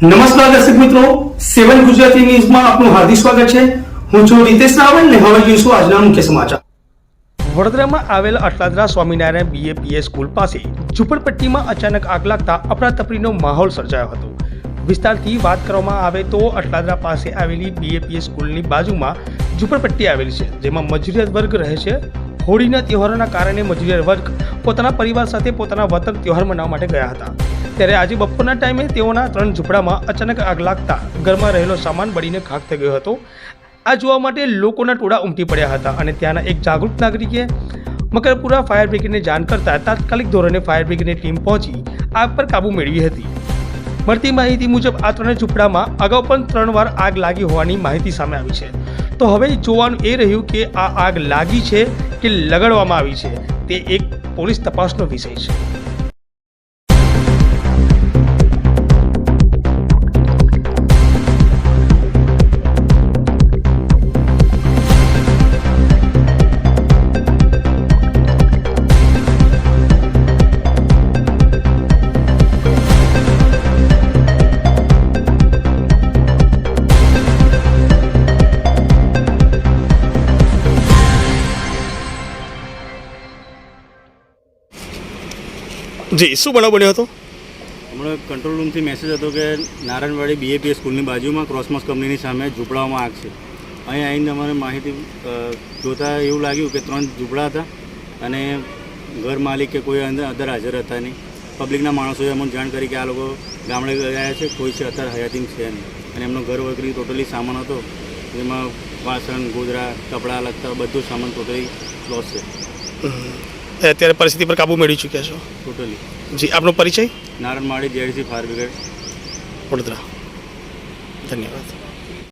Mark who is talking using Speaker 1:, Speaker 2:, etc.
Speaker 1: નમસ્કાર દર્શક મિત્રો, સેવન ગુજરાતી ન્યૂઝમાં આપનું હાર્દિક સ્વાગત છે. હું છું રીતેશ રાવલ ને હવે જોઈશું આજના મુખ્ય સમાચાર. વડોદરામાં આવેલ અટલાદરા સ્વામિનારાયણ બીએપીએસ સ્કૂલ પાસે ઝુંપડપટ્ટીમાં અચાનક આગ લાગતા અફરાતફરીનો માહોલ સર્જાયો હતો. વિસ્તારથી વાત કરવામાં આવે તો અટલાદરા પાસે આવેલી બીએપીએસ સ્કૂલની બાજુમાં ઝુંપડપટ્ટી આવેલી છે, જેમાં મજૂરિયાત વર્ગ રહે છે. હોળીના તહેવારોના કારણે મજૂરિયાત વર્ગ પોતાના પરિવાર સાથે પોતાના વતન તહેવાર મનાવવા માટે ગયા હતા. ત્યારે આજે બપોરના ટાઈમે તેઓના ત્રણ ઝૂંપડામાં અચાનક આગ લાગતા ઘરમાં રહેલો સામાન બળીને ખાક થઈ ગયો હતો. આ જોવા માટે લોકોના ટોળા ઉમટી પડ્યા હતા અને ત્યાંના એક જાગૃત નાગરિકે મકરપુરા ફાયર બ્રિગેડને જાણ કરતા તાત્કાલિક ધોરણે ફાયર બ્રિગેડની ટીમ પહોંચી આગ પર કાબૂ મેળવી હતી. મળતી માહિતી મુજબ આ ત્રણેય ઝૂંપડામાં અગાઉ પણ ત્રણ વાર આગ લાગી હોવાની માહિતી સામે આવી છે. તો હવે જોવાનું એ રહ્યું કે આ આગ લાગી છે કે લગાડવામાં આવી છે તે એક પોલીસ તપાસનો વિષય છે. જી શું બનાવ બન્યો હતો?
Speaker 2: હમણાં કંટ્રોલ રૂમથી મેસેજ હતો કે નારાયણવાડી બીએપીએસ સ્કૂલની બાજુમાં ક્રોસમસ કંપનીની સામે ઝૂંપડાઓમાં આગ છે. અહીં આવીને અમારે માહિતી જોતાં એવું લાગ્યું કે ત્રણ ઝૂંપડા હતા અને ઘર માલિક કે કોઈ અંદર અંદર હાજર હતા નહીં. પબ્લિકના માણસોએ અમને જાણ કરી કે આ લોકો ગામડે ગયા છે કોઈ છે અત્યારે હયાતીન છે નહીં. અને એમનો ઘર વગરી ટોટલી સામાન હતો જેમાં વાસણ ગોદરા કપડાં લગતા બધું સામાન ટોટલી લોસ છે.
Speaker 1: અત્યારે પરિસ્થિતિ પર કાબુ મેળવી ચૂક્યા છો?
Speaker 2: ટોટલી
Speaker 1: જી આપનો પરિચય?
Speaker 2: Narayanwadi JDC fire brigade
Speaker 1: Vadodara. ધન્યવાદ.